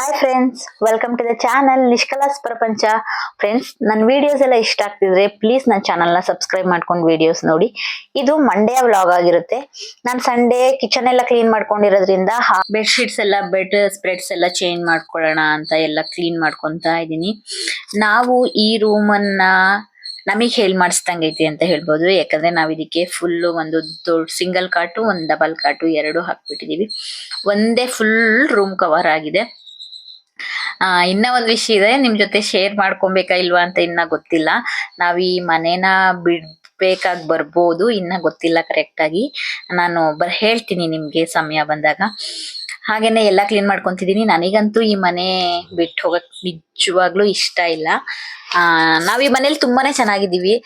Hi friends welcome to the channel Nishkalas Prapancha friends ನನ್ನ videos ಎಲ್ಲ ಇಷ್ಟ ಆಗ್ತಿದ್ರೆ ಪ್ಲೀಸ್ ನನ್ನ ಚಾನಲ್ನ ಸಬ್ಸ್ಕ್ರೈಬ್ ಮಾಡ್ಕೊಂಡು ವಿಡಿಯೋಸ್ ನೋಡಿ. ಇದು ಮಂಡೇ ವ್ಲಾಗ್ ಆಗಿರುತ್ತೆ. ನಾನು ಸಂಡೇ ಕಿಚನ್ ಎಲ್ಲ ಕ್ಲೀನ್ ಮಾಡ್ಕೊಂಡಿರೋದ್ರಿಂದ ಬೆಡ್ಶೀಟ್ಸ್ ಎಲ್ಲ ಬೆಡ್ ಸ್ಪ್ರೆಡ್ಸ್ ಎಲ್ಲ ಚೇಂಜ್ ಮಾಡ್ಕೊಳ್ಳೋಣ ಅಂತ ಎಲ್ಲ ಕ್ಲೀನ್ ಮಾಡ್ಕೊತಾ ಇದ್ದೀನಿ. ನಾವು ಈ ರೂಮನ್ನು ನಮಗೆ ಹೇಳಿ ಮಾಡಿಸ್ದಂಗೆ ಐತಿ ಅಂತ ಹೇಳ್ಬೋದು. ಯಾಕಂದ್ರೆ ನಾವು ಇದಕ್ಕೆ ಫುಲ್ ಒಂದು ದೊಡ್ಡ ಸಿಂಗಲ್ ಕಾಟು ಒಂದು ಡಬಲ್ ಕಾಟು ಎರಡು ಹಾಕ್ಬಿಟ್ಟಿದೀವಿ. ಒಂದೇ ಫುಲ್ ರೂಮ್ ಕವರ್ ಆಗಿದೆ. ಆ, ಇನ್ನ ಒಂದ್ ವಿಷಯ ಇದೆ, ನಿಮ್ ಜೊತೆ ಶೇರ್ ಮಾಡ್ಕೊಬೇಕಾ ಇಲ್ವಾ ಅಂತ ಇನ್ನ ಗೊತ್ತಿಲ್ಲ. ನಾವ್ ಈ ಮನೇನ ಬಿಡ್ಬೇಕಾಗ್ ಬರ್ಬೋದು, ಇನ್ನ ಗೊತ್ತಿಲ್ಲ ಕರೆಕ್ಟ್ ಆಗಿ. ನಾನು ಬರ್ ಹೇಳ್ತೀನಿ ನಿಮ್ಗೆ ಸಮಯ ಬಂದಾಗ. ಹಾಗೇನೆ ಎಲ್ಲ ಕ್ಲೀನ್ ಮಾಡ್ಕೊಂತಿದೀನಿ. ನನಗಂತೂ ಈ ಮನೆ ಬಿಟ್ಟು ಹೋಗಕ್ ನಿಜವಾಗ್ಲೂ ಇಷ್ಟ ಇಲ್ಲ. ಆ, ನಾವ್ ಈ ಮನೇಲಿ ತುಂಬಾನೇ ಚೆನ್ನಾಗಿದ್ದೀವಿ.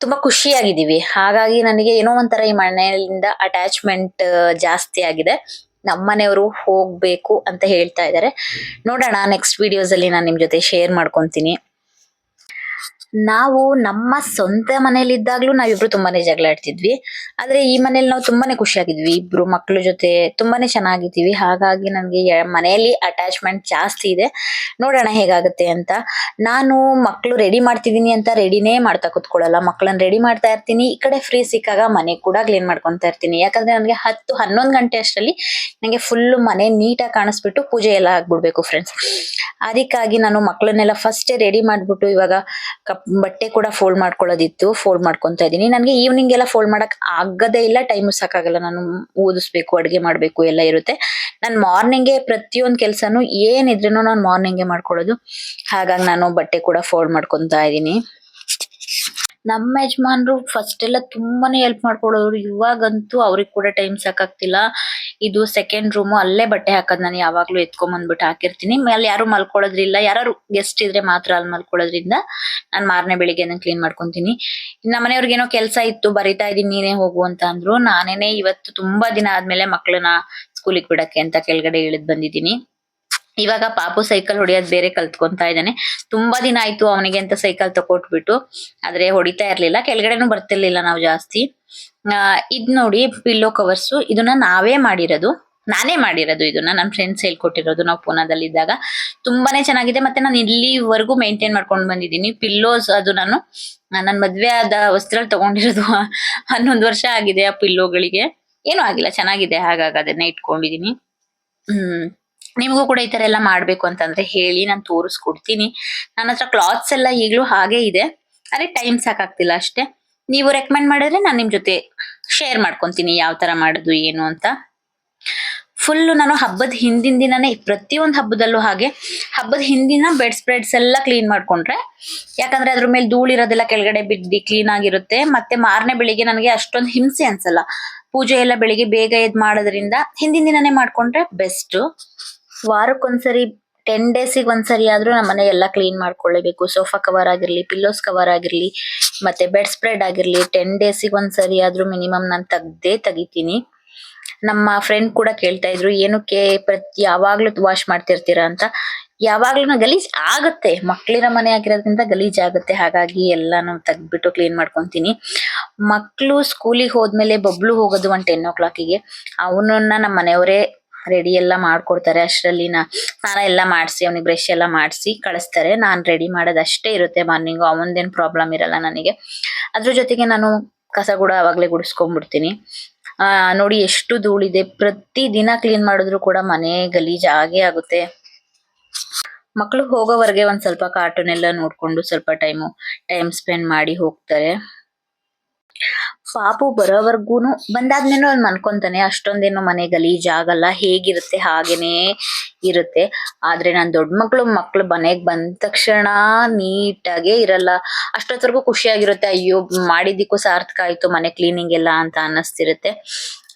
ತುಂಬಾ ಖುಷಿಯಾಗಿದ್ದೀವಿ. ಹಾಗಾಗಿ ನನಗೆ ಏನೋ ಒಂಥರ ಈ ಮನೆಯಿಂದ ಅಟ್ಯಾಚ್ಮೆಂಟ್ ಜಾಸ್ತಿ ಆಗಿದೆ. ನಮ್ಮನೆಯವರು ಹೋಗ್ಬೇಕು ಅಂತ ಹೇಳ್ತಾ ಇದ್ದಾರೆ. ನೋಡೋಣ ನೆಕ್ಸ್ಟ್ ವಿಡಿಯೋಸ್ ಅಲ್ಲಿ ನಾನು ನಿಮ್ಮ ಜೊತೆ ಶೇರ್ ಮಾಡ್ಕೊಂತೀನಿ. ನಾವು ನಮ್ಮ ಸ್ವಂತ ಮನೇಲಿ ಇದ್ದಾಗ್ಲೂ ನಾವಿಬ್ರು ತುಂಬಾನೇ ಜಗಳ ಆಡ್ತಿದ್ವಿ. ಆದ್ರೆ ಈ ಮನೇಲಿ ನಾವು ತುಂಬಾನೇ ಖುಷಿಯಾಗಿದ್ವಿ. ಇಬ್ರು ಮಕ್ಳ ಜೊತೆ ತುಂಬಾನೇ ಚೆನ್ನಾಗಿದ್ದೀವಿ. ಹಾಗಾಗಿ ನನಗೆ ಮನೆಯಲ್ಲಿ ಅಟ್ಯಾಚ್ಮೆಂಟ್ ಜಾಸ್ತಿ ಇದೆ. ನೋಡೋಣ ಹೇಗಾಗುತ್ತೆ ಅಂತ. ನಾನು ಮಕ್ಳು ರೆಡಿ ಮಾಡ್ತಿದೀನಿ ಅಂತ ರೆಡಿನೇ ಮಾಡ್ತಾ ಕುತ್ಕೊಳ್ಳಲ್ಲ. ಮಕ್ಕಳನ್ನ ರೆಡಿ ಮಾಡ್ತಾ ಇರ್ತೀನಿ. ಈ ಕಡೆ ಫ್ರೀ ಸಿಕ್ಕಾಗ ಮನೆ ಕೂಡ ಕ್ಲೀನ್ ಮಾಡ್ಕೊತಾ ಇರ್ತೀನಿ. ಯಾಕಂದ್ರೆ ನನಗೆ ಹತ್ತು, ಹನ್ನೊಂದು ಗಂಟೆ ಅಷ್ಟರಲ್ಲಿ ನನಗೆ ಫುಲ್ ಮನೆ ನೀಟಾಗಿ ಕಾಣಿಸ್ಬಿಟ್ಟು ಪೂಜೆ ಎಲ್ಲ ಆಗ್ಬಿಡ್ಬೇಕು ಫ್ರೆಂಡ್ಸ್ ಅದಕ್ಕಾಗಿ ನಾನು ಮಕ್ಕಳನ್ನೆಲ್ಲ ಫಸ್ಟ್ ರೆಡಿ ಮಾಡ್ಬಿಟ್ಟು ಇವಾಗ ಕಪ್ ಬಟ್ಟೆ ಕೂಡ ಫೋಲ್ಡ್ ಮಾಡ್ಕೊಳ್ಳೋದಿತ್ತು ಫೋಲ್ಡ್ ಮಾಡ್ಕೊಂತಾ ಇದೀನಿ ನನಗೆ ಈವ್ನಿಂಗ್ ಎಲ್ಲ ಫೋಲ್ಡ್ ಮಾಡಕ್ ಆಗದೇ ಇಲ್ಲ ಟೈಮ್ ಸಾಕಾಗಲ್ಲ. ನಾನು ಓದಿಸ್ಬೇಕು, ಅಡುಗೆ ಮಾಡಬೇಕು, ಎಲ್ಲ ಇರುತ್ತೆ. ನಾನು ಮಾರ್ನಿಂಗೇ ಪ್ರತಿಯೊಂದು ಕೆಲಸನೂ ಏನಿದ್ರೂ ನಾನು ಮಾರ್ನಿಂಗೇ ಮಾಡ್ಕೊಳ್ಳೋದು. ಹಾಗಾಗಿ ನಾನು ಬಟ್ಟೆ ಕೂಡ ಫೋಲ್ಡ್ ಮಾಡ್ಕೊತಾ ಇದೀನಿ ನಮ್ಮ ಯಜಮಾನ್ರು ಫಸ್ಟ್ ಎಲ್ಲ ತುಂಬಾನೇ ಹೆಲ್ಪ್ ಮಾಡ್ಕೊಳೋರು ಇವಾಗಂತೂ ಅವ್ರಿಗೆ ಕೂಡ ಟೈಮ್ ಸಾಕಾಗ್ತಿಲ್ಲ. ಇದು ಸೆಕೆಂಡ್ ರೂಮ್ ಅಲ್ಲೇ ಬಟ್ಟೆ ಹಾಕೋದು ನಾನು ಯಾವಾಗ್ಲೂ ಎತ್ಕೊಂಡ್ ಬಂದ್ಬಿಟ್ಟು ಹಾಕಿರ್ತೀನಿ. ಮೇಲೆ ಯಾರು ಮಲ್ಕೊಳ್ಳೋದ್ರಿಲ್ಲ ಯಾರು ಗೆಸ್ಟ್ ಇದ್ರೆ ಮಾತ್ರ ಅಲ್ಲಿ ಮಲ್ಕೊಳ್ಳೋದ್ರಿಂದ ನಾನು ಮಾರನೇ ಬೆಳಿಗ್ಗೆ ಕ್ಲೀನ್ ಮಾಡ್ಕೊಂತೀನಿ. ಮನೆಯವ್ರಿಗೆ ಏನೋ ಕೆಲಸ ಇತ್ತು, ಬರಿತಾ ಇದೀನಿ, ನೀನೇ ಹೋಗು ಅಂತ ಅಂದ್ರು. ನಾನೇನೆ ಇವತ್ತು ತುಂಬಾ ದಿನ ಆದ್ಮೇಲೆ ಮಕ್ಳನ್ನ ಸ್ಕೂಲಿಗೆ ಬಿಡಕ್ಕೆ ಅಂತ ಕೆಳಗಡೆ ಇಳಿದ್ ಬಂದಿದ್ದೀನಿ. ಇವಾಗ ಪಾಪು ಸೈಕಲ್ ಹೊಡಿಯೋದ್ ಬೇರೆ ಕಲ್ತ್ಕೊಂತಾ ಇದ್ದಾನೆ. ತುಂಬಾ ದಿನ ಆಯ್ತು ಅವನಿಗೆ ಅಂತ ಸೈಕಲ್ ತಕೊಟ್ಬಿಟ್ಟು. ಆದ್ರೆ ಹೊಡಿತಾ ಇರ್ಲಿಲ್ಲ, ಕೆಳಗಡೆನು ಬರ್ತಿರ್ಲಿಲ್ಲ ನಾವು ಜಾಸ್ತಿ. ಆ, ಇದ್ ನೋಡಿ ಪಿಲ್ಲೋ ಕವರ್ಸ್, ಇದನ್ನ ನಾವೇ ಮಾಡಿರೋದು. ನಾನೇ ಮಾಡಿರೋದು ಇದನ್ನ ನನ್ನ ಫ್ರೆಂಡ್ಸ್ ಹೇಳ್ಕೊಟ್ಟಿರೋದು ನಾವು ಪೂನಾದಲ್ಲಿ ಇದ್ದಾಗ. ತುಂಬಾನೇ ಚೆನ್ನಾಗಿದೆ, ಮತ್ತೆ ನಾನು ಇಲ್ಲಿವರೆಗೂ ಮೇಂಟೈನ್ ಮಾಡ್ಕೊಂಡು ಬಂದಿದ್ದೀನಿ. ಪಿಲ್ಲೋಸ್ ಅದು ನಾನು ನನ್ನ ಮದ್ವೆ ಆದ ವಸ್ತ್ರ ತಗೊಂಡಿರೋದು ಹನ್ನೊಂದು ವರ್ಷ ಆಗಿದೆ ಆ ಪಿಲ್ಲೋಗಳಿಗೆ ಏನೂ ಆಗಿಲ್ಲ, ಚೆನ್ನಾಗಿದೆ ಹಾಗಾಗ ಅದನ್ನ ಇಟ್ಕೊಂಡಿದೀನಿ. ಹ್ಮ್. ನಿಮಗೂ ಕೂಡ ಈ ತರ ಎಲ್ಲ ಮಾಡ್ಬೇಕು ಅಂತಂದ್ರೆ ಹೇಳಿ ನಾನು ತೋರಿಸ್ಕೊಡ್ತೀನಿ. ನನ್ನ ಹತ್ರ ಕ್ಲಾತ್ಸ್ ಎಲ್ಲ ಈಗಲೂ ಹಾಗೆ ಇದೆ. ಅದೇ ಟೈಮ್ ಸಾಕಾಗ್ತಿಲ್ಲ ಅಷ್ಟೇ. ನೀವು ರೆಕಮೆಂಡ್ ಮಾಡಿದ್ರೆ ನಾನು ನಿಮ್ ಜೊತೆ ಶೇರ್ ಮಾಡ್ಕೊಂತೀನಿ ಯಾವ ತರ ಮಾಡೋದು ಏನು ಅಂತ. ಫುಲ್ ನಾನು ಹಬ್ಬದ ಹಿಂದಿನ ದಿನನೇ ಪ್ರತಿಯೊಂದು ಹಬ್ಬದಲ್ಲೂ ಹಾಗೆ ಹಬ್ಬದ ಹಿಂದಿನ ಬೆಡ್ ಸ್ಪ್ರೆಡ್ಸ್ ಎಲ್ಲ ಕ್ಲೀನ್ ಮಾಡ್ಕೊಂಡ್ರೆ ಯಾಕಂದ್ರೆ ಅದ್ರ ಮೇಲೆ ಧೂಳಿರೋದೆಲ್ಲ ಕೆಳಗಡೆ ಬಿದ್ದು ಕ್ಲೀನ್ ಆಗಿರುತ್ತೆ. ಮತ್ತೆ ಮಾರನೇ ಬೆಳಿಗ್ಗೆ ನನಗೆ ಅಷ್ಟೊಂದು ಹಿಂಸೆ ಅನ್ಸಲ್ಲ. ಪೂಜೆ ಎಲ್ಲ ಬೆಳಿಗ್ಗೆ ಬೇಗ ಎದ್ದು ಮಾಡೋದ್ರಿಂದ ಹಿಂದಿನ ದಿನನೇ ಮಾಡ್ಕೊಂಡ್ರೆ ಬೆಸ್ಟ್ ವಾರಕ್ಕೊಂದ್ಸರಿ ಟೆನ್ ಡೇಸಿಗೆ ಒಂದ್ಸರಿ ಆದ್ರೂ ನಮ್ಮ ಮನೆ ಎಲ್ಲ ಕ್ಲೀನ್ ಮಾಡ್ಕೊಳ್ಳೇಬೇಕು. ಸೋಫಾ ಕವರ್ ಆಗಿರ್ಲಿ ಪಿಲ್ಲೋಸ್ ಕವರ್ ಆಗಿರ್ಲಿ, ಮತ್ತೆ ಬೆಡ್ ಸ್ಪ್ರೆಡ್ ಆಗಿರ್ಲಿ ಟೆನ್ ಡೇಸಿಗೆ ಒಂದ್ಸರಿ ಆದ್ರೂ ಮಿನಿಮಮ್ ನಾನು ತೆಗ್ದೇ ತೆಗಿತೀನಿ. ನಮ್ಮ ಫ್ರೆಂಡ್ ಕೂಡ ಕೇಳ್ತಾ ಇದ್ರು, ಏನಕ್ಕೆ ಪ್ರತಿ, ಯಾವಾಗ್ಲೂ ವಾಶ್ ಮಾಡ್ತಿರ್ತೀರಾ ಅಂತ? ಯಾವಾಗ್ಲೂ ಗಲೀಜ್ ಆಗುತ್ತೆ. ಮಕ್ಳಿನ ಮನೆ ಆಗಿರೋದ್ರಿಂದ ಗಲೀಜ್ ಆಗುತ್ತೆ. ಹಾಗಾಗಿ ಎಲ್ಲಾನು ತೆಗ್ದ್ಬಿಟ್ಟು ಕ್ಲೀನ್ ಮಾಡ್ಕೊಂತೀನಿ. ಮಕ್ಕಳು ಸ್ಕೂಲಿಗೆ ಹೋದ್ಮೇಲೆ ಬಬ್ಲು ಹೋಗೋದು ಒಂದು ಟೆನ್ ಓ ಕ್ಲಾಕಿಗೆ ಅವನನ್ನ ನಮ್ಮ ಮನೆಯವರೇ ರೆಡಿ ಎಲ್ಲ ಮಾಡ್ಕೊಡ್ತಾರೆ. ಅಷ್ಟರಲ್ಲಿ ನಾ ಸ್ನಾನ ಎಲ್ಲ ಮಾಡಿಸಿ, ಅವ್ನಿಗೆ ಬ್ರಷ್ ಎಲ್ಲ ಮಾಡಿಸಿ ಕಳಿಸ್ತಾರೆ. ನಾನು ರೆಡಿ ಮಾಡೋದು ಅಷ್ಟೇ ಇರುತ್ತೆ ಮಾರ್ನಿಂಗು ಅವನದೇನು ಪ್ರಾಬ್ಲಮ್ ಇರಲ್ಲ ನನಗೆ. ಅದ್ರ ಜೊತೆಗೆ ನಾನು ಕಸ ಕೂಡ ಆವಾಗಲೇ ಗುಡಿಸ್ಕೊಂಡ್ಬಿಡ್ತೀನಿ. ನೋಡಿ ಎಷ್ಟು ಧೂಳಿದೆ. ಪ್ರತಿ ದಿನ ಕ್ಲೀನ್ ಮಾಡಿದ್ರು ಕೂಡ ಮನೆ ಗಲೀಜು ಆಗೇ ಆಗುತ್ತೆ. ಮಕ್ಕಳು ಹೋಗೋವರೆಗೆ ಒಂದು ಸ್ವಲ್ಪ ಕಾರ್ಟೂನ್ ಎಲ್ಲ ನೋಡ್ಕೊಂಡು ಸ್ವಲ್ಪ ಟೈಮು ಟೈಮ್ ಸ್ಪೆಂಡ್ ಮಾಡಿ ಹೋಗ್ತಾರೆ. ಪಾಪು ಬರೋವರ್ಗೂನು ಬಂದಾದ್ಮೇಲೆ ಅವ್ನು ಮನ್ಕೊಂತಾನೆ, ಅಷ್ಟೊಂದೇನು ಮನೆ ಗಲೀಜ್ ಆಗಲ್ಲ ಹೇಗಿರುತ್ತೆ, ಹಾಗೇನೆ ಇರುತ್ತೆ. ಆದ್ರೆ ನಾನ್ ದೊಡ್ಡ ಮಕ್ಳು ಮಕ್ಳು ಮನೆಗೆ ಬಂದ ತಕ್ಷಣ ನೀಟಾಗೆ ಇರಲ್ಲ. ಅಷ್ಟೊತ್ತವರೆಗೂ ಖುಷಿಯಾಗಿರುತ್ತೆ, ಅಯ್ಯೋ, ಮಾಡಿದ್ದಕ್ಕೂ ಸಾರ್ಥಕ ಆಯ್ತು, ಮನೆ ಕ್ಲೀನಿಂಗ್ ಎಲ್ಲ ಅಂತ ಅನ್ನಿಸ್ತಿರುತ್ತೆ.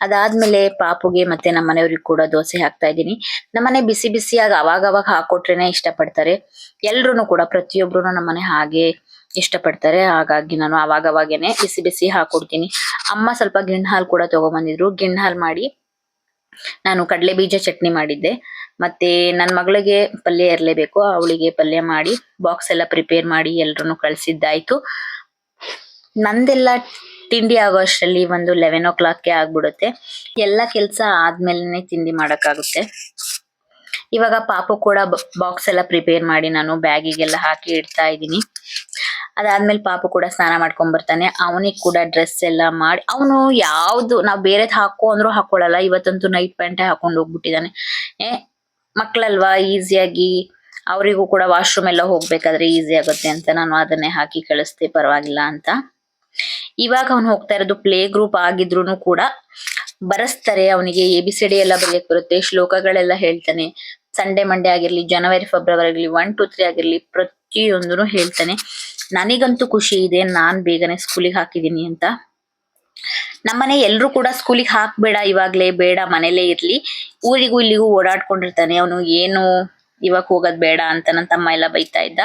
ಅದಾದ್ಮೇಲೆ ಪಾಪುಗೆ ಮತ್ತೆ ನಮ್ಮ ಮನೆಯವ್ರಿಗೆ ಕೂಡ ದೋಸೆ ಹಾಕ್ತಾ ಇದ್ದೀನಿ. ನಮ್ಮನೆ ಬಿಸಿ ಬಿಸಿಯಾಗಿ ಅವಾಗ ಅವಾಗ ಹಾಕೊಟ್ರೇನೆ ಇಷ್ಟ ಪಡ್ತಾರೆ ಎಲ್ರು ಕೂಡ ಪ್ರತಿಯೊಬ್ರು ನಮ್ಮನೆ ಹಾಗೆ ಇಷ್ಟಪಡ್ತಾರೆ. ಹಾಗಾಗಿ ನಾನು ಅವಾಗವಾಗೇನೆ ಬಿಸಿ ಬಿಸಿ ಹಾಕೊಡ್ತೀನಿ. ಅಮ್ಮ ಸ್ವಲ್ಪ ಗಿಣ್ಣ ಹಾಲು ಕೂಡ ತಗೊಬಂದಿದ್ರು. ಗಿಣ್ಣ ಹಾಲು ಮಾಡಿ ನಾನು ಕಡಲೆ ಬೀಜ ಚಟ್ನಿ ಮಾಡಿದ್ದೆ. ಮತ್ತೆ ನನ್ನ ಮಗಳಿಗೆ ಪಲ್ಯ ಇರಲೇಬೇಕು. ಅವಳಿಗೆ ಪಲ್ಯ ಮಾಡಿ ಬಾಕ್ಸ್ ಎಲ್ಲ ಪ್ರಿಪೇರ್ ಮಾಡಿ ಎಲ್ಲರೂ ಕಳ್ಸಿದ್ದಾಯ್ತು. ನಂದೆಲ್ಲ ತಿಂಡಿ ಆಗೋ ಅಷ್ಟರಲ್ಲಿ ಒಂದು ಲೆವೆನ್ ಓ ಕ್ಲಾಕ್ಗೆ ಆಗ್ಬಿಡುತ್ತೆ. ಎಲ್ಲ ಕೆಲಸ ಆದ್ಮೇಲೆ ತಿಂಡಿ ಮಾಡೋಕ್ಕಾಗುತ್ತೆ. ಇವಾಗ ಪಾಪು ಕೂಡ ಬಾಕ್ಸ್ ಎಲ್ಲ ಪ್ರಿಪೇರ್ ಮಾಡಿ ನಾನು ಬ್ಯಾಗಿಗೆಲ್ಲ ಹಾಕಿ ಇಡ್ತಾ ಇದ್ದೀನಿ. ಅದಾದ್ಮೇಲೆ ಪಾಪು ಕೂಡ ಸ್ನಾನ ಮಾಡ್ಕೊಂಡ್ ಬರ್ತಾನೆ ಅವನಿಗೆ ಕೂಡ ಡ್ರೆಸ್ ಎಲ್ಲ ಮಾಡಿ, ಅವನು ಯಾವ್ದು, ನಾವ್ ಬೇರೆದ್ ಹಾಕೋ ಅಂದ್ರೂ ಹಾಕೊಳಲ್ಲ. ಇವತ್ತಂತೂ ನೈಟ್ ಪ್ಯಾಂಟ್ ಹಾಕೊಂಡು ಹೋಗ್ಬಿಟ್ಟಿದ್ದಾನೆ ಏ, ಮಕ್ಳಲ್ವಾ? ಈಸಿಯಾಗಿ ಅವರಿಗೂ ಕೂಡ ವಾಶ್ರೂಮ್ ಎಲ್ಲ ಹೋಗ್ಬೇಕಾದ್ರೆ ಈಸಿ ಆಗುತ್ತೆ ಅಂತ ನಾನು ಅದನ್ನೇ ಹಾಕಿ ಕಳಿಸ್ತೆ ಪರವಾಗಿಲ್ಲ ಅಂತ. ಇವಾಗ ಅವ್ನು ಹೋಗ್ತಾ ಇರೋದು ಪ್ಲೇ ಗ್ರೂಪ್ ಆಗಿದ್ರು ಕೂಡ ಬರೆಸ್ತಾರೆ. ಅವನಿಗೆ ಎ ಬಿ ಸಿ ಎಲ್ಲ ಬರೆಯಕ್ ಬರುತ್ತೆ. ಶ್ಲೋಕಗಳೆಲ್ಲ ಹೇಳ್ತಾನೆ. ಸಂಡೇ ಮಂಡೇ ಆಗಿರ್ಲಿ ಜನವರಿ ಫೆಬ್ರವರಿ ಆಗಿರ್ಲಿ ಒನ್ ಟು ತ್ರೀ ಆಗಿರ್ಲಿ ಪ್ರತಿಯೊಂದನು ಹೇಳ್ತಾನೆ. ನನಗಂತೂ ಖುಷಿ ಇದೆ, ನಾನು ಬೇಗನೆ ಸ್ಕೂಲಿಗೆ ಹಾಕಿದ್ದೀನಿ ಅಂತ. ನಮ್ಮನೆ ಎಲ್ಲರೂ ಕೂಡ ಸ್ಕೂಲಿಗೆ ಹಾಕ್ಬೇಡ, ಇವಾಗಲೇ ಬೇಡ, ಮನೇಲೇ ಇರ್ಲಿ. ಊರಿಗೂ ಇಲ್ಲಿಗೂ ಓಡಾಡ್ಕೊಂಡಿರ್ತಾನೆ. ಅವನು ಏನು ಇವಾಗ ಹೋಗೋದ್ ಬೇಡ ಅಂತ ನನ್ನ ತಮ್ಮ ಎಲ್ಲ ಬೈತಾ ಇದ್ದ.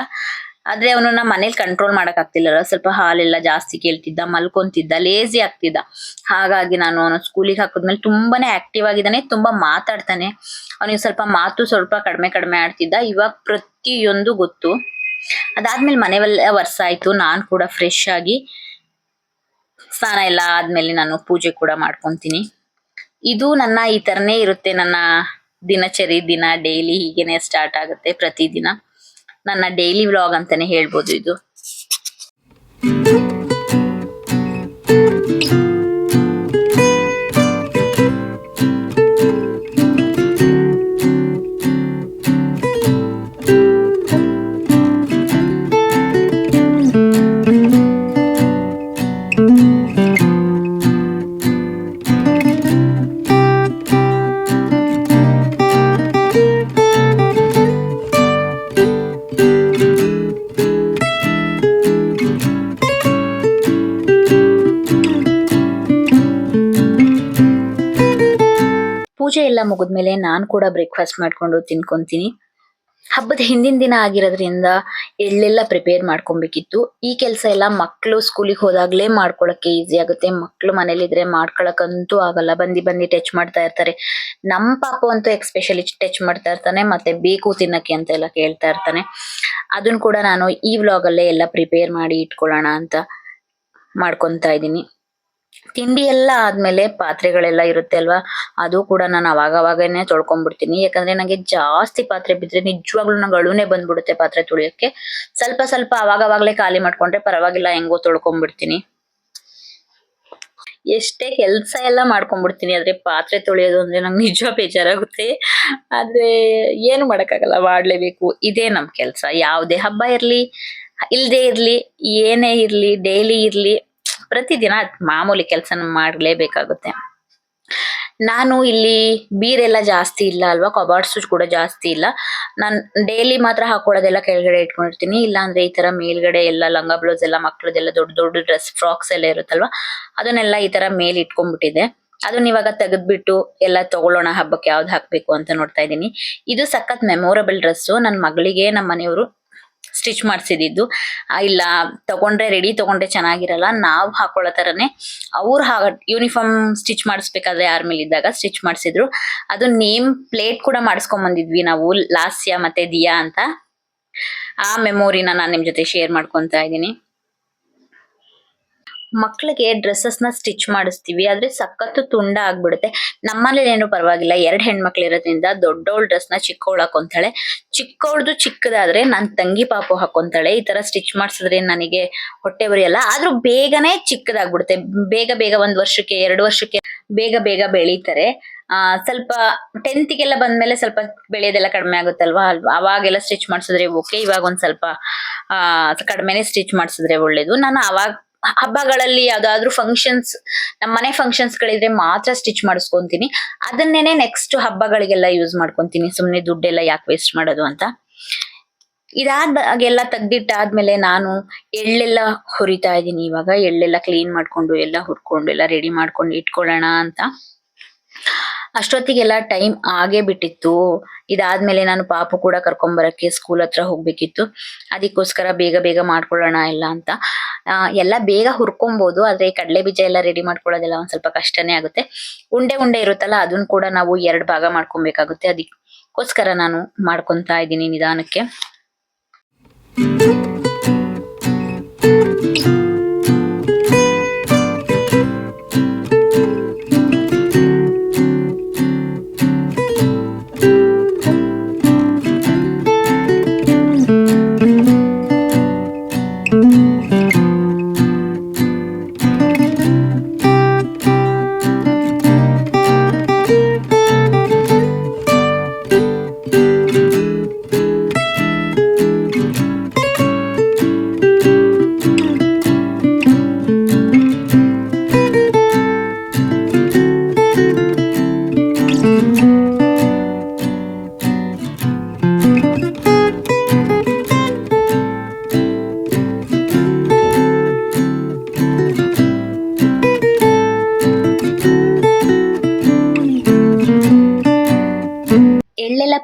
ಆದ್ರೆ ನಮ್ಮ ಮನೇಲಿ ಕಂಟ್ರೋಲ್ ಮಾಡಕ್ ಸ್ವಲ್ಪ ಹಾಲೆಲ್ಲ ಜಾಸ್ತಿ ಕೇಳ್ತಿದ್ದ, ಮಲ್ಕೊಂತಿದ್ದ ಲೇಜಿ ಆಗ್ತಿದ್ದ. ಹಾಗಾಗಿ ನಾನು ಅವನು ಸ್ಕೂಲಿಗೆ ಹಾಕಿದ್ಮೇಲೆ ತುಂಬಾನೇ ಆಕ್ಟಿವ್ ಆಗಿದ್ದಾನೆ, ತುಂಬಾ ಮಾತಾಡ್ತಾನೆ. ಅವನಿಗೆ ಸ್ವಲ್ಪ ಮಾತು ಸ್ವಲ್ಪ ಕಡಿಮೆ ಕಡಿಮೆ ಆಡ್ತಿದ್ದ. ಇವಾಗ ಪ್ರತಿಯೊಂದು ಗೊತ್ತು. ಅದಾದ್ಮೇಲೆ ಮನೆಯಲ್ಲ ವರ್ಷ ಆಯ್ತು, ನಾನ್ ಕೂಡ ಫ್ರೆಶ್ ಆಗಿ ಸ್ನಾನ ಎಲ್ಲ ಆದ್ಮೇಲೆ ನಾನು ಪೂಜೆ ಕೂಡ ಮಾಡ್ಕೊತೀನಿ. ಇದು ನನ್ನ ಈ ತರನೇ ಇರುತ್ತೆ, ನನ್ನ ದಿನಚರಿ, ದಿನ ಡೈಲಿ ಹೀಗೇನೆ ಸ್ಟಾರ್ಟ್ ಆಗುತ್ತೆ ಪ್ರತಿದಿನ. ನನ್ನ ಡೈಲಿ ವ್ಲಾಗ್ ಅಂತಾನೆ ಹೇಳ್ಬೋದು ಇದು. ಎಲ್ಲ ಮುಗಿದ್ಮೇಲೆ ನಾನು ಕೂಡ ಬ್ರೇಕ್ಫಾಸ್ಟ್ ಮಾಡ್ಕೊಂಡು ತಿನ್ಕೊಂತೀನಿ. ಹಬ್ಬದ ಹಿಂದಿನ ದಿನ ಆಗಿರೋದ್ರಿಂದ ಎಳ್ಳೆಲ್ಲ ಪ್ರಿಪೇರ್ ಮಾಡ್ಕೊಬೇಕಿತ್ತು. ಈ ಕೆಲಸ ಎಲ್ಲ ಮಕ್ಕಳು ಸ್ಕೂಲಿಗೆ ಹೋದಾಗಲೇ ಮಾಡ್ಕೊಳಕ್ಕೆ ಈಸಿ ಆಗುತ್ತೆ. ಮಕ್ಕಳು ಮನೇಲಿದ್ರೆ ಮಾಡ್ಕೊಳಕ್ಕಂತೂ ಆಗಲ್ಲ. ಬಂದಿ ಬಂದಿ ಟಚ್ ಮಾಡ್ತಾ ಇರ್ತಾರೆ. ನಮ್ಮ ಪಾಪ ಅಂತೂ ಎಕ್ಸ್ಪೆಷಲಿ ಟಚ್ ಮಾಡ್ತಾ ಇರ್ತಾನೆ, ಮತ್ತೆ ಬೇಕು ತಿನ್ನಕ್ಕೆ ಅಂತ ಎಲ್ಲ ಕೇಳ್ತಾ ಇರ್ತಾನೆ. ಅದನ್ನ ಕೂಡ ನಾನು ಈ ವ್ಲಾಗಲ್ಲೇ ಎಲ್ಲ ಪ್ರಿಪೇರ್ ಮಾಡಿ ಇಟ್ಕೊಳ್ಳೋಣ ಅಂತ ಮಾಡ್ಕೊತಾ ಇದ್ದೀನಿ. ತಿಂಡಿ ಎಲ್ಲ ಆದ್ಮೇಲೆ ಪಾತ್ರೆಗಳೆಲ್ಲ ಇರುತ್ತೆ ಅಲ್ವಾ? ಅದು ಕೂಡ ನಾನು ಅವಾಗ ಅವಾಗನೇ ತೊಳ್ಕೊಂಡ್ಬಿಡ್ತೀನಿ. ಯಾಕಂದ್ರೆ ನಂಗೆ ಜಾಸ್ತಿ ಪಾತ್ರೆ ಬಿದ್ರೆ ನಿಜವಾಗ್ಲೂ ನಂಗೆ ಅಳುನೇ ಬಂದ್ಬಿಡುತ್ತೆ ಪಾತ್ರೆ ತೊಳಿಯಕ್ಕೆ. ಸ್ವಲ್ಪ ಸ್ವಲ್ಪ ಅವಾಗ ಅವಾಗ್ಲೇ ಖಾಲಿ ಮಾಡ್ಕೊಂಡ್ರೆ ಪರವಾಗಿಲ್ಲ, ಹೆಂಗೋ ತೊಳ್ಕೊಂಡ್ಬಿಡ್ತೀನಿ. ಎಷ್ಟೇ ಕೆಲ್ಸ ಎಲ್ಲ ಮಾಡ್ಕೊಂಡ್ಬಿಡ್ತೀನಿ, ಆದ್ರೆ ಪಾತ್ರೆ ತೊಳೆಯೋದು ಅಂದ್ರೆ ನಂಗೆ ನಿಜ ಬೇಜಾರಾಗುತ್ತೆ. ಆದ್ರೆ ಏನು ಮಾಡೋಕ್ಕಾಗಲ್ಲ, ಮಾಡ್ಲೇಬೇಕು. ಇದೇ ನಮ್ ಕೆಲ್ಸ. ಯಾವುದೇ ಹಬ್ಬ ಇರ್ಲಿ, ಇಲ್ದೇ ಇರ್ಲಿ, ಏನೇ ಇರ್ಲಿ, ಡೈಲಿ ಇರ್ಲಿ ಪ್ರತಿದಿನ ಮಾಮೂಲಿ ಕೆಲಸನ ಮಾಡಲೇಬೇಕಾಗುತ್ತೆ. ನಾನು ಇಲ್ಲಿ ಬೀರೆಲ್ಲ ಜಾಸ್ತಿ ಇಲ್ಲ ಅಲ್ವಾ? ಕಬಾರ್ಡ್ಸ್ ಕೂಡ ಜಾಸ್ತಿ ಇಲ್ಲ. ನಾನು ಡೈಲಿ ಮಾತ್ರ ಹಾಕೊಳ್ಳೋದೆಲ್ಲ ಕೆಳಗಡೆ ಇಟ್ಕೊಂಡಿರ್ತೀನಿ. ಇಲ್ಲಾಂದ್ರೆ ಈ ತರ ಮೇಲ್ಗಡೆ ಎಲ್ಲ ಲಂಗ ಬ್ಲೌಸ್ ಎಲ್ಲ, ಮಕ್ಳದೆಲ್ಲ ದೊಡ್ಡ ದೊಡ್ಡ ಡ್ರೆಸ್ ಫ್ರಾಕ್ಸ್ ಎಲ್ಲ ಇರುತ್ತಲ್ವಾ? ಅದನ್ನೆಲ್ಲ ಈ ತರ ಮೇಲ್ ಇಟ್ಕೊಂಡ್ಬಿಟ್ಟಿದೆ ಅದನ್ನ ಇವಾಗ ತೆಗೆದ್ಬಿಟ್ಟು ಎಲ್ಲ ತಗೊಳ್ಳೋಣ, ಹಬ್ಬಕ್ಕೆ ಯಾವ್ದು ಹಾಕ್ಬೇಕು ಅಂತ ನೋಡ್ತಾ ಇದ್ದೀನಿ. ಇದು ಸಖತ್ ಮೆಮೊರಬಲ್ ಡ್ರೆಸ್ಸು ನನ್ನ ಮಗಳಿಗೆ ನಮ್ಮ ಮನೆಯವರು ಸ್ಟಿಚ್ ಮಾಡಿಸಿದ್ದು ಇಲ್ಲ, ತಗೊಂಡ್ರೆ ರೆಡಿ ತಗೊಂಡ್ರೆ ಚೆನ್ನಾಗಿರಲ್ಲ. ನಾವು ಹಾಕೊಳ್ಳೋ ತರನೇ ಅವ್ರು ಹಾ ಯೂನಿಫಾರ್ಮ್ ಸ್ಟಿಚ್ ಮಾಡಿಸ್ಬೇಕಾದ್ರೆ ಆರ್ಮಿಲ್ ಇದ್ದಾಗ ಸ್ಟಿಚ್ ಮಾಡಿಸಿದ್ರು. ಅದು ನೇಮ್ ಪ್ಲೇಟ್ ಕೂಡ ಮಾಡಿಸ್ಕೊಂಬಂದಿದ್ವಿ ನಾವು, ಲಾಸ್ಯ ಮತ್ತೆ ದಿಯಾ ಅಂತ. ಆ ಮೆಮೊರಿನ ನಾನು ನಿಮ್ಮ ಜೊತೆ ಶೇರ್ ಮಾಡ್ಕೊತಾ ಇದ್ದೀನಿ. ಡ್ರೆಸ್ಸಸ್ನ ಸ್ಟಿಚ್ ಮಾಡಿಸ್ತೀವಿ. ಆದ್ರೆ ಸಖತ್ತು ತುಂಡ ಆಗ್ಬಿಡುತ್ತೆ. ಏನು ಪರವಾಗಿಲ್ಲ. ಎರಡ್ ಹೆಣ್ಮಕ್ಳು ಇರೋದ್ರಿಂದ ದೊಡ್ಡವಳ ನ ಚಿಕ್ಕವಳು ಹಾಕೊಂತಾಳೆ ಚಿಕ್ಕವಳ್ದು ಚಿಕ್ಕದಾದ್ರೆ ನನ್ ತಂಗಿ ಪಾಪು ಹಾಕೊಂತಾಳೆ. ಈ ತರ ಸ್ಟಿಚ್ ಮಾಡಿಸಿದ್ರೆ ನನಗೆ ಹೊಟ್ಟೆ ಬರಿಯಲ್ಲ. ಆದ್ರೂ ಬೇಗನೆ ಚಿಕ್ಕದಾಗ್ಬಿಡುತ್ತೆ. ಬೇಗ ಬೇಗ ಒಂದ್ ವರ್ಷಕ್ಕೆ, ಎರಡು ವರ್ಷಕ್ಕೆ ಬೇಗ ಬೇಗ ಬೆಳೀತಾರೆ. ಆ, ಸ್ವಲ್ಪ ಟೆಂತ್ಗೆಲ್ಲ ಬಂದ್ಮೇಲೆ ಸ್ವಲ್ಪ ಬೆಳೆಯೋದೆಲ್ಲ ಕಡಿಮೆ ಆಗುತ್ತಲ್ವಾ? ಅಲ್ವಾ ಅವಾಗೆಲ್ಲ ಸ್ಟಿಚ್ ಮಾಡಿಸಿದ್ರೆ ಓಕೆ. ಇವಾಗ ಒಂದ್ ಸ್ವಲ್ಪ, ಆ, ಕಡಿಮೆನೆ ಸ್ಟಿಚ್ ಮಾಡಿಸಿದ್ರೆ ಒಳ್ಳೇದು. ನಾನು ಅವಾಗ ಹಬ್ಬಗಳಲ್ಲಿ ಯಾವ್ದಾದ್ರು ಫಂಕ್ಷನ್ಸ್ ನಮ್ಮ ಮನೆ ಫಂಕ್ಷನ್ಸ್ ಗಳಿದ್ರೆ ಮಾತ್ರ ಸ್ಟಿಚ್ ಮಾಡಿಸ್ಕೊಂತೀನಿ. ಅದನ್ನೇನೆ ನೆಕ್ಸ್ಟ್ ಹಬ್ಬಗಳಿಗೆಲ್ಲ ಯೂಸ್ ಮಾಡ್ಕೊಂತೀನಿ. ಸುಮ್ನೆ ದುಡ್ಡೆಲ್ಲ ಯಾಕೆ ವೇಸ್ಟ್ ಮಾಡೋದು ಅಂತ. ಇದಾದಾಗೆಲ್ಲ ತೆಗ್ದಿಟ್ಟಾದ್ಮೇಲೆ ನಾನು ಎಳ್ಳೆಲ್ಲ ಹುರಿತಾ ಇದ್ದೀನಿ. ಇವಾಗ ಎಳ್ಳೆಲ್ಲ ಕ್ಲೀನ್ ಮಾಡ್ಕೊಂಡು, ಎಲ್ಲ ಹುರ್ಕೊಂಡು, ಎಲ್ಲ ರೆಡಿ ಮಾಡ್ಕೊಂಡು ಇಟ್ಕೊಳ್ಳೋಣ ಅಂತ. ಅಷ್ಟೊತ್ತಿಗೆಲ್ಲ ಟೈಮ್ ಆಗೇ ಬಿಟ್ಟಿತ್ತು. ಇದಾದ್ಮೇಲೆ ನಾನು ಪಾಪು ಕೂಡ ಕರ್ಕೊಂಡ್ ಬರಕ್ಕೆ ಸ್ಕೂಲ್ ಹತ್ರ ಹೋಗ್ಬೇಕಿತ್ತು. ಅದಕ್ಕೋಸ್ಕರ ಬೇಗ ಬೇಗ ಮಾಡ್ಕೊಳ್ಳೋಣ ಎಲ್ಲ ಅಂತ. ಎಲ್ಲ ಬೇಗ ಹುರ್ಕೊಬಹುದು ಆದ್ರೆ ಕಡಲೆ ಬೀಜ ಎಲ್ಲ ರೆಡಿ ಮಾಡ್ಕೊಳ್ಳೋದೆಲ್ಲ ಒಂದ್ ಸ್ವಲ್ಪ ಕಷ್ಟನೇ ಆಗುತ್ತೆ. ಉಂಡೆ ಉಂಡೆ ಇರುತ್ತಲ್ಲ ಅದನ್ನ ಕೂಡ ನಾವು ಎರಡು ಭಾಗ ಮಾಡ್ಕೊಬೇಕಾಗುತ್ತೆ. ಅದಕ್ಕೋಸ್ಕರ ನಾನು ಮಾಡ್ಕೊಂತ ಇದ್ದೀನಿ ನಿಧಾನಕ್ಕೆ.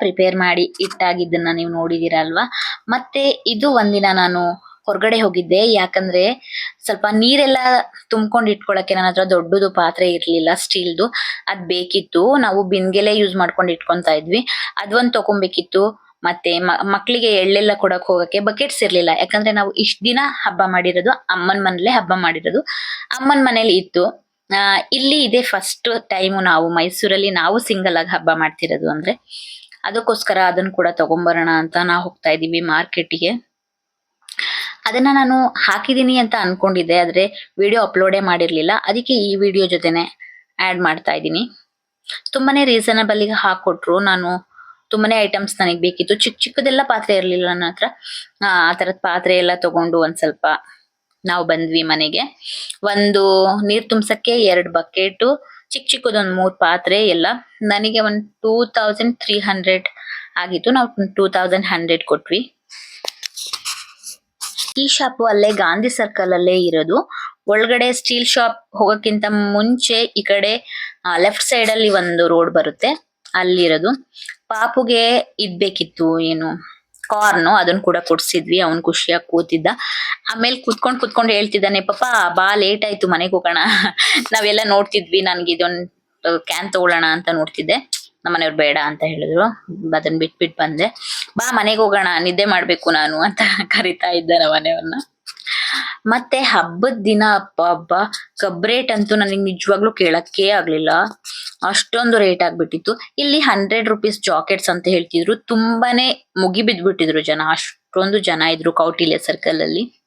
ಪ್ರಿಪೇರ್ ಮಾಡಿ ಇಟ್ಟಾಗಿದ್ದನ್ನ ನೀವು ನೋಡಿದೀರ ಅಲ್ವಾ ಮತ್ತೆ ಇದು ಒಂದಿನ ನಾನು ಹೊರಗಡೆ ಹೋಗಿದ್ದೆ. ಯಾಕಂದ್ರೆ ಸ್ವಲ್ಪ ನೀರೆಲ್ಲ ತುಂಬ್ಕೊಂಡು ಇಟ್ಕೊಳಕ್ಕೆ ನನ್ನ ಹತ್ರ ದೊಡ್ಡದು ಪಾತ್ರೆ ಇರ್ಲಿಲ್ಲ, ಸ್ಟೀಲ್ದು. ಅದ್ ಬೇಕಿತ್ತು. ನಾವು ಬಿನ್ಗೆಲೆ ಯೂಸ್ ಮಾಡ್ಕೊಂಡು ಇಟ್ಕೊಂತ ಇದ್ವಿ. ಅದೊಂದು ತಗೊಂಬೇಕಿತ್ತು. ಮತ್ತೆ ಮಕ್ಕಳಿಗೆ ಎಳ್ಳೆಲ್ಲ ಕೊಡಕ್ ಹೋಗಕ್ಕೆ ಬಕೆಟ್ಸ್ ಇರ್ಲಿಲ್ಲ. ಯಾಕಂದ್ರೆ ನಾವು ಇಷ್ಟ ದಿನ ಹಬ್ಬ ಮಾಡಿರೋದು, ಅಮ್ಮನ್ ಮನೇಲೆ ಹಬ್ಬ ಮಾಡಿರೋದು. ಅಮ್ಮನ್ ಮನೇಲಿ ಇತ್ತು. ಇಲ್ಲಿ ಇದೆ ಫಸ್ಟ್ ಟೈಮು ನಾವು ಮೈಸೂರಲ್ಲಿ ನಾವು ಸಿಂಗಲ್ ಆಗಿ ಹಬ್ಬ ಮಾಡ್ತಿರೋದು ಅಂದ್ರೆ. ಅದಕ್ಕೋಸ್ಕರ ಅದನ್ನ ಕೂಡ ತಗೊಂಬರೋಣ ಅಂತ ನಾವು ಹೋಗ್ತಾ ಇದೀವಿ ಮಾರ್ಕೆಟಿಗೆ. ಅದನ್ನ ನಾನು ಹಾಕಿದೀನಿ ಅಂತ ಅನ್ಕೊಂಡಿದ್ದೆ, ಆದ್ರೆ ವಿಡಿಯೋ ಅಪ್ಲೋಡೇ ಮಾಡಿರ್ಲಿಲ್ಲ. ಅದಕ್ಕೆ ಈ ವಿಡಿಯೋ ಜೊತೆನೆ ಆಡ್ ಮಾಡ್ತಾ ಇದ್ದೀನಿ. ತುಂಬಾನೇ ರೀಸನಬಲ್ ಈಗ ಹಾಕೊಟ್ರು. ನಾನು ತುಂಬಾನೇ ಐಟಮ್ಸ್ ನನಗೆ ಬೇಕಿತ್ತು. ಚಿಕ್ಕ ಚಿಕ್ಕದೆಲ್ಲ ಪಾತ್ರೆ ಇರಲಿಲ್ಲ ನನ್ನ ಹತ್ರ. ಆ ಥರದ ಪಾತ್ರೆ ಎಲ್ಲ ತಗೊಂಡು ಒಂದು ಸ್ವಲ್ಪ ನಾವು ಬಂದ್ವಿ ಮನೆಗೆ. ಒಂದು ನೀರು ತುಂಬಸಕ್ಕೆ ಎರಡು ಬಕೆಟು ಚಿಕ್ಕ ಚಿಕ್ಕದೊಂದ್ ಮೂರ್ ಪಾತ್ರೆ ಎಲ್ಲ. ನನಗೆ ಒಂದು ಟೂ ತೌಸಂಡ್ ತ್ರೀ ಹಂಡ್ರೆಡ್ ಆಗಿತ್ತು. ನಾವು ಟೂ ತೌಸಂಡ್ ಹಂಡ್ರೆಡ್ ಕೊಟ್ವಿ. ಈ ಶಾಪ್ ಅಲ್ಲೇ, ಗಾಂಧಿ ಸರ್ಕಲ್ ಅಲ್ಲೇ ಇರೋದು. ಒಳಗಡೆ ಸ್ಟೀಲ್ ಶಾಪ್ ಹೋಗೋಕ್ಕಿಂತ ಮುಂಚೆ ಈ ಕಡೆ ಲೆಫ್ಟ್ ಸೈಡ್ ಅಲ್ಲಿ ಒಂದು ರೋಡ್ ಬರುತ್ತೆ. ಅಲ್ಲಿರೋದು. ಪಾಪುಗೆ ಇದ್ಬೇಕಿತ್ತು ಏನು? ಕಾರ್ನು ಅದನ್ನ ಕೂಡ ಕೊಡ್ಸಿದ್ವಿ, ಅವ್ನ್ ಖುಷಿಯಾಗಿ ಕೂತಿದ್ದ. ಆಮೇಲೆ ಕುತ್ಕೊಂಡ್ ಕುತ್ಕೊಂಡ್ ಹೇಳ್ತಿದ್ದಾನೆ ಪಾಪ ಬಾ ಲೇಟ್ ಆಯ್ತು, ಮನೆಗೆ ಹೋಗೋಣ. ನಾವೆಲ್ಲ ನೋಡ್ತಿದ್ವಿ, ನನ್ಗೆ ಇದೊಂದು ಕ್ಯಾನ್ ತಗೊಳ್ಳೋಣ ಅಂತ ನೋಡ್ತಿದ್ದೆ. ನಮ್ಮನೆಯವ್ರು ಬೇಡ ಅಂತ ಹೇಳಿದ್ರು. ಅದನ್ನ ಬಿಟ್ಬಿಟ್ ಬಂದೆ. ಬಾ, ಮನೆಗೆ ಹೋಗೋಣ, ನಿದ್ದೆ ಮಾಡ್ಬೇಕು ನಾನು, ಅಂತ ಕರಿತಾ ಇದ್ದ ನಮ್ಮನೆಯವ್ರನ್ನ ಮತ್ತೆ ಹಬ್ಬದ ದಿನ ಅಪ್ಪ ಹಬ್ಬ ಕಬ್ರೇಟ್ ಅಂತೂ ನನಗೆ ನಿಜವಾಗ್ಲೂ ಕೇಳಕ್ಕೆ ಆಗ್ಲಿಲ್ಲ. ಅಷ್ಟೊಂದು ರೇಟ್ ಆಗ್ಬಿಟ್ಟಿತ್ತು. ಇಲ್ಲಿ ಹಂಡ್ರೆಡ್ ರುಪೀಸ್ ಜಾಕೆಟ್ಸ್ ಅಂತ ಹೇಳ್ತಿದ್ರು. ತುಂಬಾನೇ ಮುಗಿ ಬಿದ್ಬಿಟ್ಟಿದ್ರು ಜನ. ಅಷ್ಟೊಂದು ಜನ ಇದ್ರು ಕೌಟಿಲ್ಯ ಸರ್ಕಲ್ ಅಲ್ಲಿ.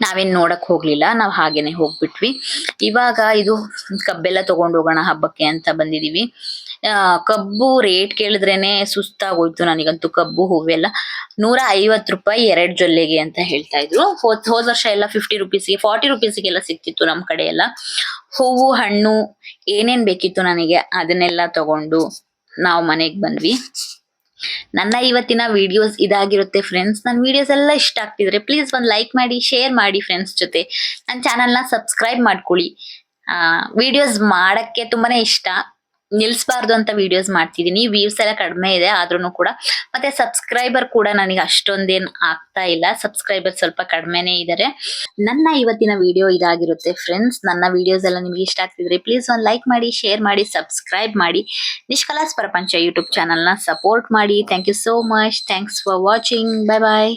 ನಾವೇನ್ ನೋಡಕ್ ಹೋಗ್ಲಿಲ್ಲ. ನಾವ್ ಹಾಗೇನೆ ಹೋಗ್ಬಿಟ್ವಿ. ಇವಾಗ ಇದು ಕಬ್ಬೆಲ್ಲ ತಗೊಂಡ್ ಹೋಗೋಣ ಹಬ್ಬಕ್ಕೆ ಅಂತ ಬಂದಿದೀವಿ. ಕಬ್ಬು ರೇಟ್ ಕೇಳಿದ್ರೇನೆ ಸುಸ್ತಾಗೋಯ್ತು ನನಗಂತೂ ಕಬ್ಬು ಹೂವೆಲ್ಲ ನೂರ ಐವತ್ತು ರೂಪಾಯಿ ಎರಡ್ ಜೊಲ್ಲೆಗೆ ಅಂತ ಹೇಳ್ತಾ ಇದ್ರು. ಹೋದ್ ಹೋದ್ ವರ್ಷ ಎಲ್ಲ ಫಿಫ್ಟಿ ರುಪೀಸ್ಗೆ ಫಾರ್ಟಿ ರುಪೀಸ್ಗೆಲ್ಲ ಸಿಕ್ತಿತ್ತು ನಮ್ ಕಡೆ ಎಲ್ಲ. ಹೂವು, ಹಣ್ಣು ಏನೇನ್ ಬೇಕಿತ್ತು ನನಗೆ ಅದನ್ನೆಲ್ಲ ತಗೊಂಡು ನಾವು ಮನೆಗೆ ಬಂದ್ವಿ. ನನ್ನ ಇವತ್ತಿನ ವಿಡಿಯೋಸ್ ಇದಾಗಿರುತ್ತೆ ಫ್ರೆಂಡ್ಸ್ ನನ್ನ ವಿಡಿಯೋಸ್ ಎಲ್ಲ ಇಷ್ಟ ಆಗ್ತಿದ್ರೆ ಪ್ಲೀಸ್ ಒಂದು ಲೈಕ್ ಮಾಡಿ ಶೇರ್ ಮಾಡಿ ಫ್ರೆಂಡ್ಸ್ ಜೊತೆ. ನನ್ನ ಚಾನಲ್ನ ಸಬ್ಸ್ಕ್ರೈಬ್ ಮಾಡ್ಕೊಳ್ಳಿ. ವಿಡಿಯೋಸ್ ಮಾಡಕ್ಕೆ ತುಂಬಾನೇ ಇಷ್ಟ. ನಿಲ್ಸ್ಬಾರ್ದು ಅಂತ ವಿಡಿಯೋಸ್ ಮಾಡ್ತಿದೀನಿ. ವ್ಯೂಸ್ ಎಲ್ಲ ಕಡಿಮೆ ಇದೆ ಆದ್ರೂ ಕೂಡ. ಮತ್ತೆ ಸಬ್ಸ್ಕ್ರೈಬರ್ ಕೂಡ ನನಗೆ ಅಷ್ಟೊಂದೇನು ಆಗ್ತಾ ಇಲ್ಲ. ಸಬ್ಸ್ಕ್ರೈಬರ್ ಸ್ವಲ್ಪ ಕಡಿಮೆನೇ ಇದ್ದಾರೆ ನನ್ನ ಇವತ್ತಿನ ವಿಡಿಯೋ ಇದಾಗಿರುತ್ತೆ ಫ್ರೆಂಡ್ಸ್ ನನ್ನ ವಿಡಿಯೋಸ್ ಎಲ್ಲ ನಿಮ್ಗೆ ಇಷ್ಟ ಆಗ್ತಿದ್ರೆ ಪ್ಲೀಸ್ ಒಂದು ಲೈಕ್ ಮಾಡಿ ಶೇರ್ ಮಾಡಿ ಸಬ್ಸ್ಕ್ರೈಬ್ ಮಾಡಿ. ನಿಷ್ಕಲಾಸ್ ಪ್ರಪಂಚ ಯೂಟ್ಯೂಬ್ ಚಾನಲ್ನ ಸಪೋರ್ಟ್ ಮಾಡಿ. Thank you so much thanks for watching bye bye